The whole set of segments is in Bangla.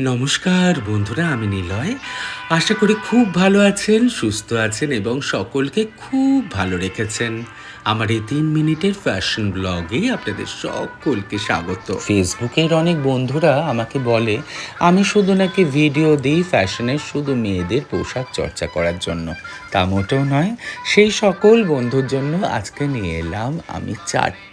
নমস্কার, বন্ধুরা, আমি নিলয়। আশা করি খুব ভালো আছেন, সুস্থ আছেন এবং সকলকে খুব ভালো রেখেছেন। আমার এই তিন মিনিটের ফ্যাশন ব্লগে আপনাদের সকলকে স্বাগত। ফেসবুকের অনেক বন্ধুরা আমাকে বলে, আমি শুধু নাকি ভিডিও দিই ফ্যাশনের শুধু মেয়েদের পোশাক চর্চা করার জন্য। তা মোটেও নয়, সেই সকল বন্ধুর জন্য আজকে নিয়ে এলাম আমি চারটে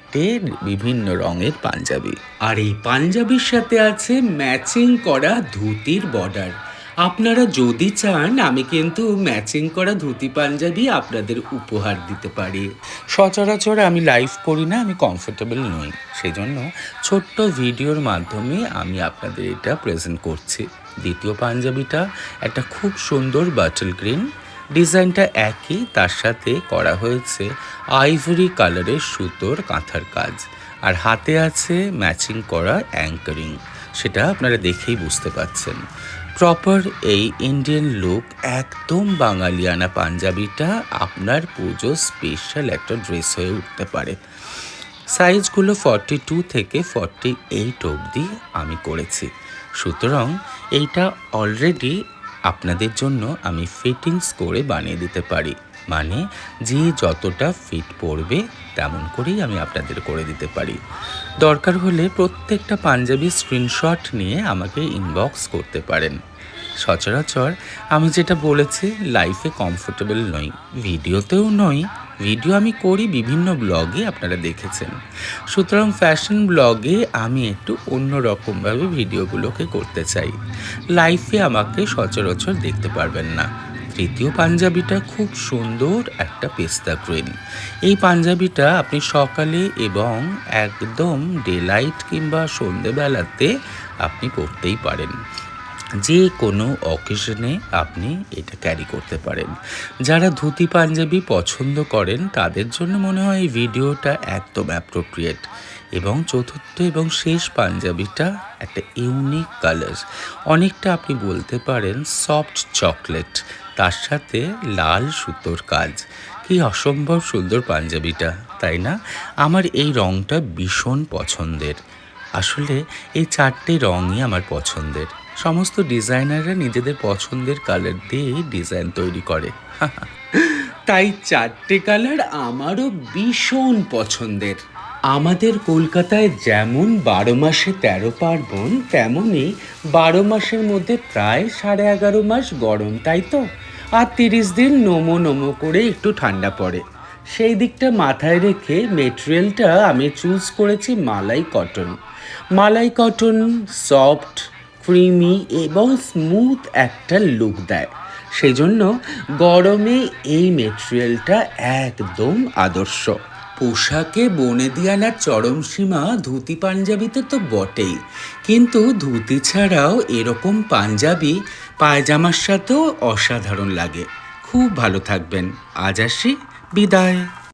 বিভিন্ন রঙের পাঞ্জাবি। আর এই পাঞ্জাবির সাথে আছে ম্যাচিং করা ধুতির বর্ডার। আপনারা যদি চান আমি কিন্তু ম্যাচিং করা ধুতি পাঞ্জাবি আপনাদের উপহার দিতে পারি। সচরাচর আমি লাইভ করি না আমি কমফোর্টেবল নই। সেই জন্য ছোট্ট ভিডিওর মাধ্যমে আমি আপনাদের এটা প্রেজেন্ট করছি। দ্বিতীয় পাঞ্জাবিটা একটা খুব সুন্দর বাটল গ্রিন ডিজাইনটা একই, তার সাথে করা হয়েছে আইভরি কালারের সুতোর কাঁথার কাজ। আর হাতে আছে ম্যাচিং করা অ্যাঙ্কারিং, সেটা আপনারা দেখেই বুঝতে পাচ্ছেন। প্রপার এই ইন্ডিয়ান লুক একদম বাঙালিয়ানা পাঞ্জাবিটা আপনার পুজো স্পেশাল একটা ড্রেস হয়ে উঠতে পারে। সাইজগুলো ফর্টি টু থেকে ফর্টি এইট অবধি আমি করেছি। সুতরাং এইটা অলরেডি আপনাদের জন্য আমি ফিটিংস করে বানিয়ে দিতে পারি। মানে যে যতটা ফিট পড়বে, তেমন করেই আমি আপনাদের করে দিতে পারি। দরকার হলে প্রত্যেকটা পাঞ্জাবি স্ক্রিনশট নিয়ে আমাকে ইনবক্স করতে পারেন। সচরাচর আমি যেটা বলেছি লাইফে কমফোর্টেবল নই। ভিডিওতেও নই ভিডিও আমি করি বিভিন্ন ব্লগে আপনারা দেখেছেন। সুতরাং ফ্যাশন ব্লগে আমি একটু অন্য রকমভাবে ভিডিওগুলোকে করতে চাই। লাইফে আমাকে সচরাচর দেখতে পারবেন না। তৃতীয় পাঞ্জাবিটা খুব সুন্দর একটা পেস্তা গ্রিন এই পাঞ্জাবিটা আপনি সকালে এবং একদম ডে লাইট কিংবা সন্ধেবেলাতে আপনি পরতেই পারেন। যে কোনো অকেশনে আপনি এটা ক্যারি করতে পারেন। যারা ধুতি পাঞ্জাবি পছন্দ করেন, তাদের জন্য মনে হয় এই ভিডিওটা একদম অ্যাপ্রোপ্রিয়েট এবং চতুর্থ এবং শেষ পাঞ্জাবিটা একটা ইউনিক কালার অনেকটা আপনি বলতে পারেন সফট চকলেট তার সাথে লাল সুতোর কাজ। কি অসম্ভব সুন্দর পাঞ্জাবিটা, তাই না? আমার এই রঙটা ভীষণ পছন্দের। আসলে এই চারটে রঙই আমার পছন্দের। সমস্ত ডিজাইনাররা নিজেদের পছন্দের কালার দিয়েই ডিজাইন তৈরি করে। তাই চারটে কালার আমারও ভীষণ পছন্দের। আমাদের কলকাতায় যেমন বারো মাসে তেরো পার্বণ, তেমনই বারো মাসের মধ্যে প্রায় সাড়ে এগারো মাস গরম, তাই তো? আর তিরিশ দিন নমো নমো করে একটু ঠান্ডা পড়ে। সেই দিকটা মাথায় রেখে মেটেরিয়ালটা আমি চুজ করেছি malai cotton. Malai cotton, soft creamy এবং স্মুথ একটা লুক দেয়। সেই জন্য গরমে এই মেটেরিয়ালটা একদম আদর্শ। পোশাকে বনে দিয়ানার চরম সীমা ধুতি পাঞ্জাবিতে তো বটেই। কিন্তু ধুতি ছাড়াও এরকম পাঞ্জাবি পায়জামার সাথেও অসাধারণ লাগে। খুব ভালো থাকবেন। আজ আসি। বিদায়।